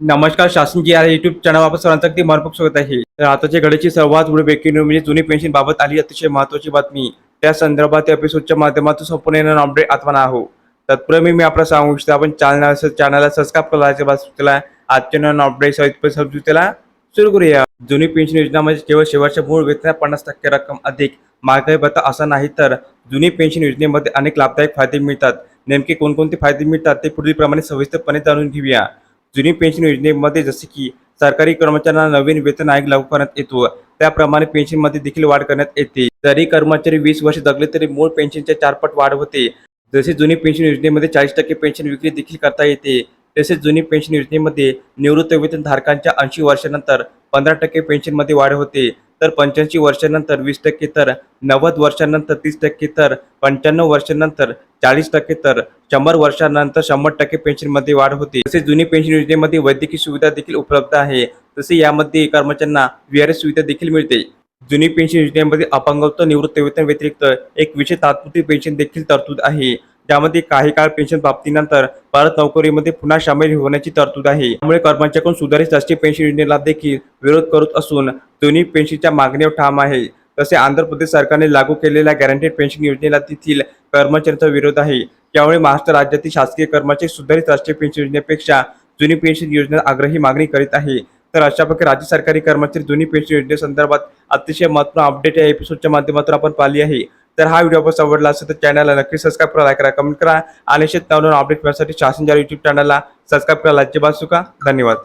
नमस्कार शासन जी आहे युट्यूब चॅनल सर्वांचं अगदी मार्फत स्वागत आहे. तर आताच्या घडीची सर्वात मोठी ब्रेकिंग म्हणजे जुनी पेन्शन बाबत आली अतिशय महत्वाची बातमी. त्या संदर्भात या एपिसोडच्या माध्यमातून संपूर्ण अपडेट आठवण आहो तत्पूर्वी मी आपलं सांगू इच्छितो आपण चॅनल चॅनलला सबस्क्राईब करायचे बस त्याला आजच्या नवीन अपडेट सहित सुरू करूया. जुनी पेन्शन योजना म्हणजे केवळ शेवटच्या मूळ वेतन पन्नास टक्के रक्कम अधिक. महागाई भत्ता असा नाही तर जुनी पेन्शन योजनेमध्ये अनेक लाभदायक फायदे मिळतात. नेमके कोणकोणते फायदे मिळतात ते पुढीलप्रमाणे सविस्तरपणे जाणून घेऊया. जुनी पेन्शन योजनेमध्ये जसे की सरकारी कर्मचाऱ्यांना नवीन वेतन आयोग लागू करण्यात येतो. त्याप्रमाणे पेन्शनमध्ये देखील वाढ करण्यात येते. जरी कर्मचारी वीस वर्ष जगले तरी मूळ पेन्शनच्या चारपट वाढ होते. जसे जुनी पेन्शन योजनेमध्ये चाळीस टक्के पेन्शन विक्री देखील करता येते. तसेच जुनी पेन्शन योजनेमध्ये निवृत्त वेतन धारकांच्या ऐंशी वर्षानंतर पंधरा टक्के पेन्शनमध्ये वाढ होते. तर पंच्याऐंशी वर्षानंतर वीस टक्के तर नव्वद वर्षानंतर तीस टक्के तर पंच्याण्णव वर्षानंतर चाळीस टक्के तर शंभर वर्षानंतर शंभर टक्के पेन्शनमध्ये वाढ होते. तसेच जुनी पेन्शन योजनेमध्ये वैद्यकीय सुविधा देखील उपलब्ध आहे. तसे यामध्ये कर्मचाऱ्यांना व्हीआरएस सुविधा देखील मिळते. जुनी पेन्शन योजनेमध्ये अपंगत्व निवृत्त वेतन व्यतिरिक्त एक विशेष तात्पुरती पेन्शन देखील तरतूद आहे. ज्यामध्ये काही काळ पेन्शन प्राप्तीनंतर परत नोकरीमध्ये पुन्हा सामील होण्याची तरतूद आहे. त्यामुळे कर्मचाऱ्यांकडून सुधारित राष्ट्रीय पेन्शन योजनेला देखील विरोध करत असून दोन्ही पेन्शनच्या मागणीवर ठाम आहे. तसे आंध्र प्रदेश सरकारने लागू केलेल्या गॅरंटेड पेन्शन योजनेला तेथील कर्मचाऱ्यांचा विरोध आहे. त्यामुळे महाराष्ट्र राज्यातील शासकीय कर्मचारी सुधारित राष्ट्रीय पेन्शन योजनेपेक्षा जुनी पेन्शन योजना आग्रही मागणी करीत आहे. तर अशा प्रकारे राज्य सरकारी कर्मचारी जुनी पेन्शन योजनेसंदर्भात अतिशय महत्त्वपूर्ण अपडेट या एपिसोडच्या माध्यमातून आपण पाहिली आहे. तर हा व्हिडिओ आपण आवडला असेल तर चॅनलला नक्की सबस्क्राईब करा लाईक करा कमेंट करा. आणि शेत नवनवीन अपडेट मिळण्यासाठी शासन युट्यूब चॅनलला सबस्क्राईब करा अजिबात चुका धन्यवाद.